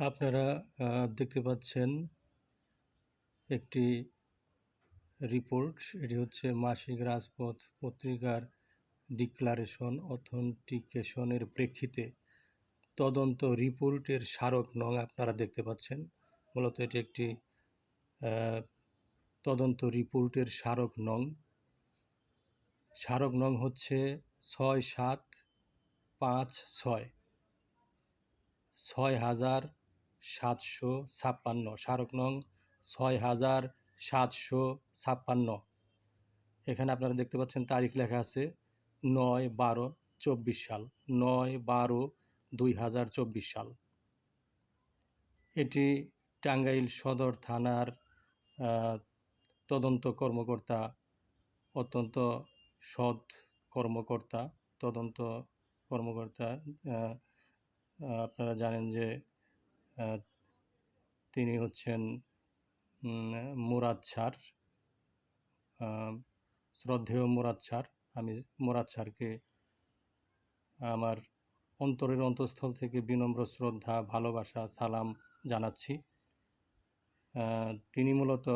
আপনারা দেখতে পাচ্ছেন একটি রিপোর্ট। এটি হচ্ছে মাসিক রাজপথ পত্রিকার ডিক্লারেশন, অথেন্টিকেশনের প্রেক্ষিতে। তদন্ত রিপোর্টের স্মারক নং আপনারা দেখতে পাচ্ছেন। মূলত এটি একটি তদন্ত রিপোর্টের স্মারক নং। স্মারক নং হচ্ছে ছয় সাত পাঁচ ছয়। ছয় হাজার সাতশো ছাপ্পান্ন স্মারক নং ছয় হাজার সাতশো ছাপ্পান্ন। এখানে আপনারা দেখতে পাচ্ছেন তারিখ লেখা আছে নয় বারো চব্বিশ সাল, নয় বারো দুই হাজার চব্বিশ সাল। এটি টাঙ্গাইল সদর থানার তদন্ত কর্মকর্তা, অত্যন্ত সৎ কর্মকর্তা, তদন্ত কর্মকর্তা আপনারা জানেন যে তিনি হচ্ছেন মুরাদ আহ, শ্রদ্ধেয় মুরাদ স্যার আমি মুরাদ স্যারকে আমার অন্তরের অন্তঃস্থল থেকে বিনম্র শ্রদ্ধা ভালোবাসা সালাম জানাচ্ছি। তিনি মূলত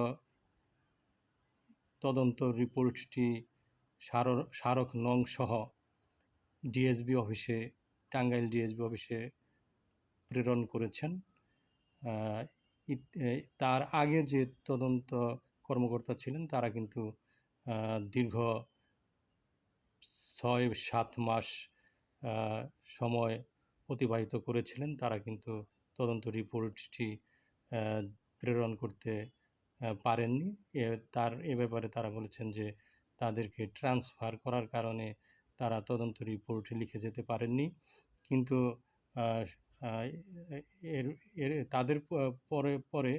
তদন্ত রিপোর্টটি স্মারক নং সহ ডিএসবি অফিসে টাঙ্গাইল ডিএসবি অফিসে প্রেরণ করেছেন। তার আগে যে তদন্ত কর্মকর্তা ছিলেন, তারা কিন্তু দীর্ঘ ছয়, সাত মাস সময় অতিবাহিত করেছিলেন। তারা কিন্তু তদন্ত রিপোর্টটি প্রেরণ করতে পারেননি। তার, এ ব্যাপারে তারা বলেছেন যে তাদেরকে ট্রান্সফার করার কারণে তারা তদন্ত রিপোর্ট লিখে যেতে পারেননি। কিন্তু এর এর, তাদের পরে পরে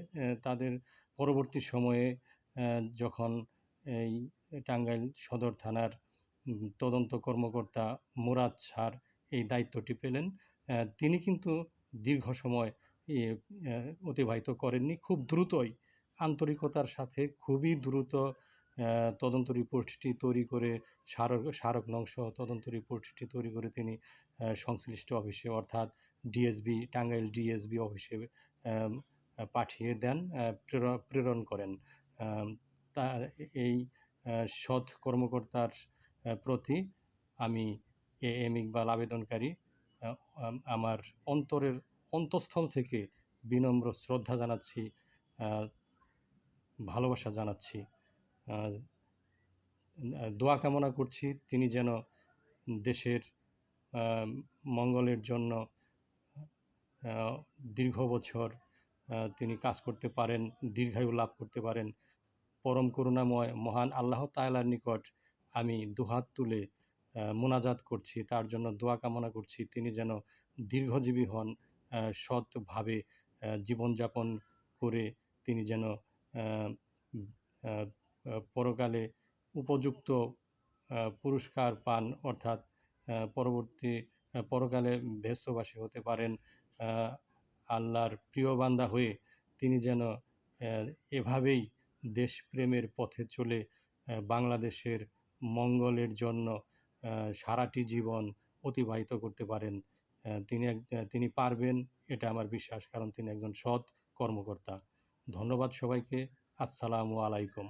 তাদের পরবর্তী সময়ে যখন এই টাঙ্গাইল সদর থানার তদন্ত কর্মকর্তা মুরাদ স্যার এই দায়িত্বটি পেলেন তিনি কিন্তু দীর্ঘ সময় অতিবাহিত করেননি, খুব দ্রুতই, আন্তরিকতার সাথে খুবই দ্রুত তদন্ত রিপোর্টটি তৈরি করে স্মারক স্মারক নং সহ তদন্ত রিপোর্টটি তৈরি করে তিনি সংশ্লিষ্ট অফিসে অর্থাৎ ডিএসবি, টাঙ্গাইল ডিএসবি অফিসে পাঠিয়ে দেন প্রেরণ করেন। তা, এই সৎ কর্মকর্তার প্রতি আমি এ এম ইকবাল আবেদনকারী আমার অন্তরের অন্তঃস্থল থেকে বিনম্র শ্রদ্ধা জানাচ্ছি ভালোবাসা জানাচ্ছি। দোয়া কামনা করছি তিনি যেন দেশের মঙ্গলের জন্য দীর্ঘ বছর তিনি কাজ করতে পারেন, দীর্ঘায়ু লাভ করতে পারেন। পরম করুণাময়, মহান আল্লাহ তাআলার নিকট আমি দুহাত তুলে মোনাজাত করছি। তার জন্য দোয়া কামনা করছি তিনি যেন দীর্ঘজীবী হন সৎভাবে জীবনযাপন করে তিনি যেন পরকালে উপযুক্ত পুরস্কার পান, অর্থাৎ পরবর্তী পরকালে ব্যস্তবাসী হতে পারেন আল্লাহর প্রিয় বান্দা হয়ে তিনি যেন এভাবেই দেশপ্রেমের পথে চলে বাংলাদেশের মঙ্গলের জন্য সারাটি জীবন অতিবাহিত করতে পারেন। তিনি তিনি পারবেন, এটা আমার বিশ্বাস, কারণ তিনি একজন সৎ কর্মকর্তা। ধন্যবাদ সবাইকে। আসসালামু আলাইকুম।